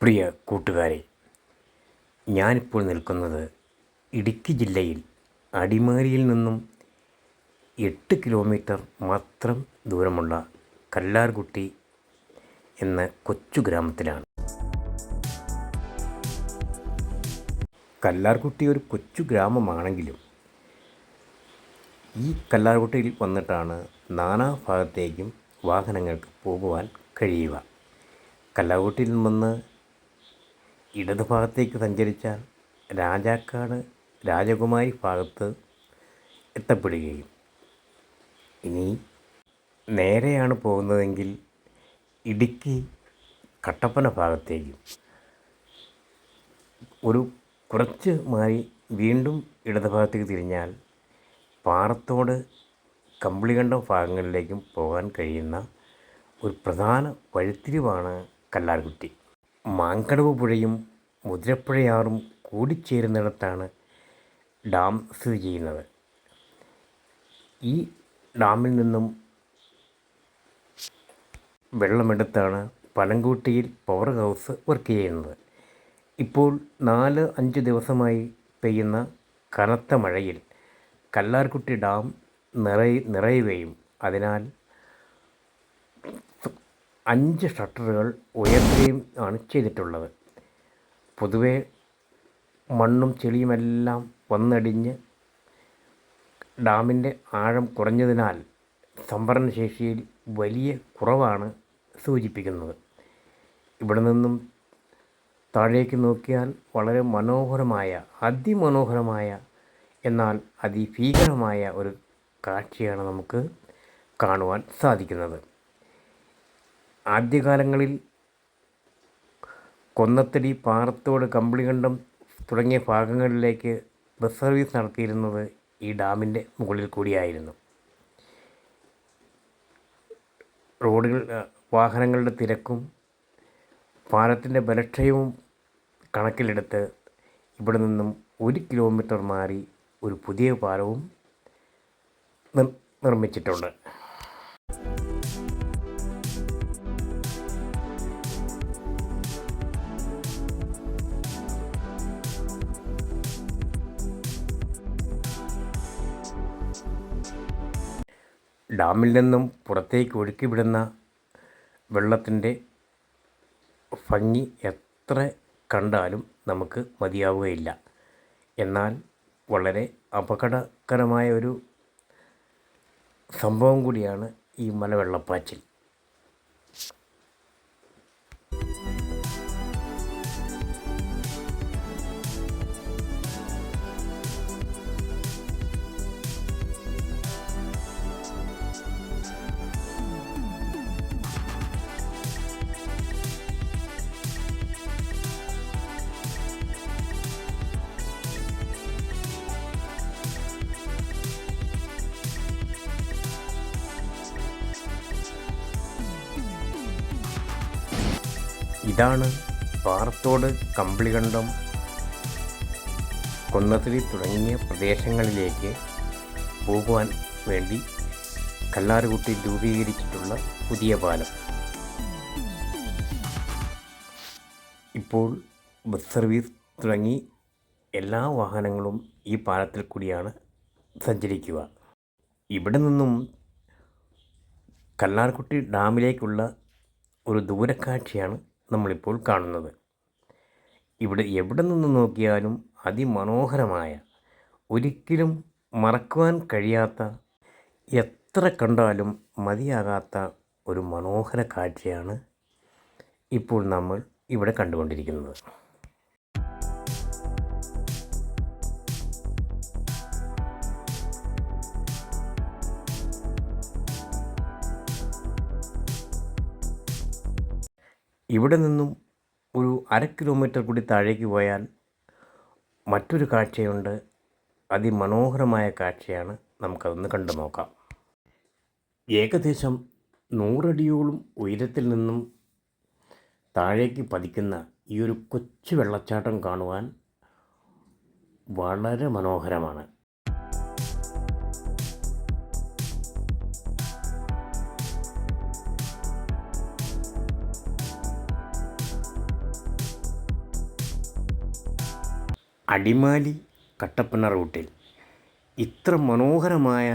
പ്രിയ കൂട്ടുകാരെ ഞാനിപ്പോൾ നിൽക്കുന്നത് ഇടുക്കി ജില്ലയിൽ അടിമാലിയിൽ നിന്നും എട്ട് കിലോമീറ്റർ മാത്രം ദൂരമുള്ള കല്ലാർകുട്ടി എന്ന കൊച്ചു ഗ്രാമത്തിലാണ്. കല്ലാർകുട്ടി ഒരു കൊച്ചു ഗ്രാമമാണെങ്കിലും ഈ കല്ലാർകുട്ടിയിൽ വന്നിട്ടാണ് നാനാ ഭാഗത്തേക്കും വാഹനങ്ങൾക്ക് പോകുവാൻ കഴിയുക. കല്ലാർകുട്ടിയിൽ നിന്ന് ഇടത് ഭാഗത്തേക്ക് സഞ്ചരിച്ചാൽ രാജാക്കാട് രാജകുമാരി ഭാഗത്ത് എത്തപ്പെടുകയും. ഇനി നേരെയാണ് പോകുന്നതെങ്കിൽ ഇടുക്കി കട്ടപ്പന ഭാഗത്തേക്കും. ഒരു കുറച്ച് മാറി വീണ്ടും ഇടത് ഭാഗത്തേക്ക് തിരിഞ്ഞാൽ പാറത്തോട് കമ്പിളികണ്ടം ഭാഗങ്ങളിലേക്കും പോകാൻ കഴിയുന്ന ഒരു പ്രധാന വഴിത്തിരിവാണ് കല്ലാർകുട്ടി. മാങ്കടവ് പുഴയും മുതിരപ്പുഴയാറും കൂടിച്ചേരുന്നിടത്താണ് ഡാം സ്ഥിതി ചെയ്യുന്നത്. ഈ ഡാമിൽ നിന്നും വെള്ളമെടുത്താണ് പനങ്കൂട്ടിയിൽ പവർ ഹൗസ് വർക്ക് ചെയ്യുന്നത്. ഇപ്പോൾ നാല് അഞ്ച് ദിവസമായി പെയ്യുന്ന കനത്ത മഴയിൽ കല്ലാർകുട്ടി ഡാം നിറയ നിറയുകയും അതിനാൽ അഞ്ച് ഷട്ടറുകൾ ഉയർത്തുകയും ആണ് ചെയ്തിട്ടുള്ളത്. പൊതുവേ മണ്ണും ചെളിയുമെല്ലാം വന്നടിഞ്ഞ് ഡാമിന്റെ ആഴം കുറഞ്ഞതിനാൽ സംഭരണശേഷിയിൽ വലിയ കുറവാണ് സൂചിപ്പിക്കുന്നത്. ഇവിടെ നിന്നും താഴേക്ക് നോക്കിയാൽ വളരെ മനോഹരമായ അതിമനോഹരമായ എന്നാൽ അതിഭീകരമായ ഒരു കാഴ്ചയാണ് നമുക്ക് കാണുവാൻ സാധിക്കുന്നത്. ആദ്യകാലങ്ങളിൽ കൊന്നത്തടി പാറത്തോട് കമ്പിളികണ്ടം തുടങ്ങിയ ഭാഗങ്ങളിലേക്ക് ബസ് സർവീസ് നടത്തിയിരുന്നത് ഈ ഡാമിന്റെ മുകളിൽ കൂടിയായിരുന്നു. റോഡുകൾ വാഹനങ്ങളുടെ തിരക്കും പാലത്തിന്റെ ബലക്ഷയവും കണക്കിലെടുത്ത് ഇവിടെ നിന്നും ഒരു കിലോമീറ്റർ മാറി ഒരു പുതിയ പാലവും നിർമ്മിച്ചിട്ടുണ്ട്. ഡാമിൽ നിന്നും പുറത്തേക്ക് ഒഴുക്കിവിടുന്ന വെള്ളത്തിന്റെ ഭംഗി എത്ര കണ്ടാലും നമുക്ക് മതിയാവുകയില്ല. എന്നാൽ വളരെ അപകടകരമായ ഒരു സംഭവം കൂടിയാണ് ഈ മലവെള്ളപ്പാച്ചിൽ. ഇതാണ് പാറത്തോട് കമ്പിളികണ്ടം കൊന്നത്തിരി തുടങ്ങിയ പ്രദേശങ്ങളിലേക്ക് പോകുവാൻ വേണ്ടി കല്ലാറുകുട്ടി രൂപീകരിച്ചിട്ടുള്ള പുതിയ പാലം. ഇപ്പോൾ ബസ് സർവീസ് തുടങ്ങി എല്ലാ വാഹനങ്ങളും ഈ പാലത്തിൽ കൂടിയാണ് സഞ്ചരിക്കുക. ഇവിടെ നിന്നും കല്ലാർകുട്ടി ഡാമിലേക്കുള്ള ഒരു ദൂരക്കാഴ്ചയാണ് നമ്മളിപ്പോൾ കാണുന്നത്. ഇവിടെ എവിടെ നിന്ന് നോക്കിയാലും അതിമനോഹരമായ ഒരിക്കലും മറക്കുവാൻ കഴിയാത്ത എത്ര കണ്ടാലും മതിയാകാത്ത ഒരു മനോഹര കാഴ്ചയാണ് ഇപ്പോൾ നമ്മൾ ഇവിടെ കണ്ടുകൊണ്ടിരിക്കുന്നത്. ഇവിടെ നിന്നും ഒരു അര കിലോമീറ്റർ കൂടി താഴേക്ക് പോയാൽ മറ്റൊരു കാഴ്ചയുണ്ട്. അതിമനോഹരമായ കാഴ്ചയാണ് നമുക്കതൊന്ന് കണ്ടു നോക്കാം. ഏകദേശം നൂറടിയോളം ഉയരത്തിൽ നിന്നും താഴേക്ക് പതിക്കുന്ന ഈ ഒരു കൊച്ചു വെള്ളച്ചാട്ടം കാണുവാൻ വളരെ മനോഹരമാണ്. അടിമാലി കട്ടപ്പന റൂട്ടിൽ. ഇത്ര മനോഹരമായ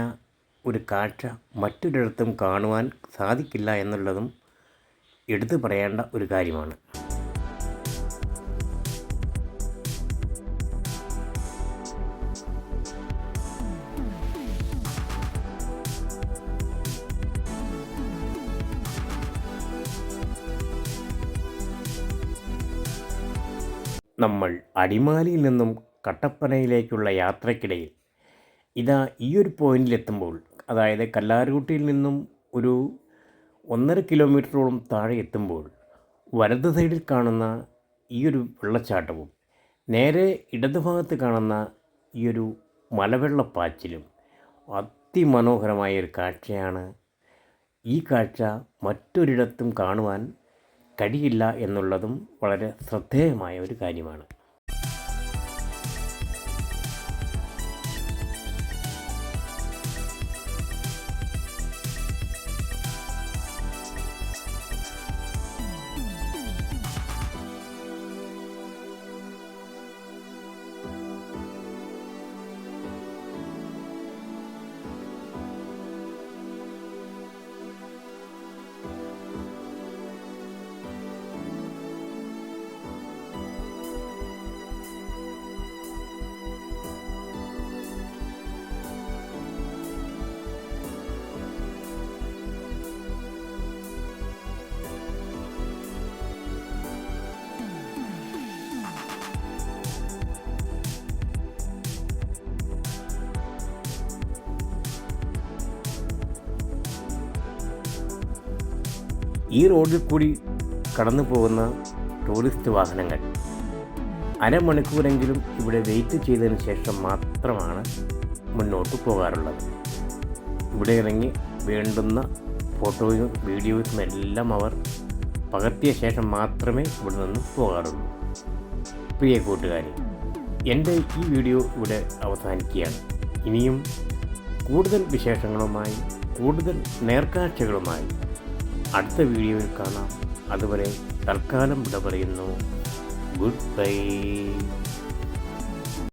ഒരു കാഴ്ച മറ്റൊരിടത്തും കാണുവാൻ സാധിക്കില്ല എന്നുള്ളതും എടുത്തു പറയേണ്ട ഒരു കാര്യമാണ്. നമ്മൾ അടിമാലിയിൽ നിന്നും കട്ടപ്പനയിലേക്കുള്ള യാത്രക്കിടയിൽ ഇതാ ഈ ഒരു പോയിന്റിലെത്തുമ്പോൾ അതായത് കല്ലാർകുട്ടിയിൽ നിന്നും ഒരു ഒന്നര കിലോമീറ്ററോളം താഴെ എത്തുമ്പോൾ വലത് സൈഡിൽ കാണുന്ന ഈ ഒരു വെള്ളച്ചാട്ടവും നേരെ ഇടതുഭാഗത്ത് കാണുന്ന ഈ ഒരു മലവെള്ളപ്പാച്ചിലും അതിമനോഹരമായ ഒരു കാഴ്ചയാണ് ഈ കാഴ്ച മറ്റൊരിടത്തും കാണുവാൻ കഴിയില്ല എന്നുള്ളതും വളരെ ശ്രദ്ധേയമായ ഒരു കാര്യമാണ്. ഈ റോഡിൽ കൂടി കടന്നു പോകുന്ന ടൂറിസ്റ്റ് വാഹനങ്ങൾ അരമണിക്കൂറെങ്കിലും ഇവിടെ വെയിറ്റ് ചെയ്തതിന് ശേഷം മാത്രമാണ് മുന്നോട്ട് പോകാറുള്ളത്. ഇവിടെ ഇറങ്ങി വേണ്ടുന്ന ഫോട്ടോയും വീഡിയോസും എല്ലാം അവർ പകർത്തിയ ശേഷം മാത്രമേ ഇവിടെ നിന്ന് പോകാറുള്ളൂ. പ്രിയ കൂട്ടുകാരി എന്റെ ഈ വീഡിയോ ഇവിടെ അവസാനിക്കുകയാണ്. ഇനിയും കൂടുതൽ വിശേഷങ്ങളുമായി കൂടുതൽ നേർക്കാഴ്ചകളുമായി അടുത്ത വീഡിയോയിൽ കാണാം. അതുവരെ തൽക്കാലം വിട പറയുന്നു. Good bye.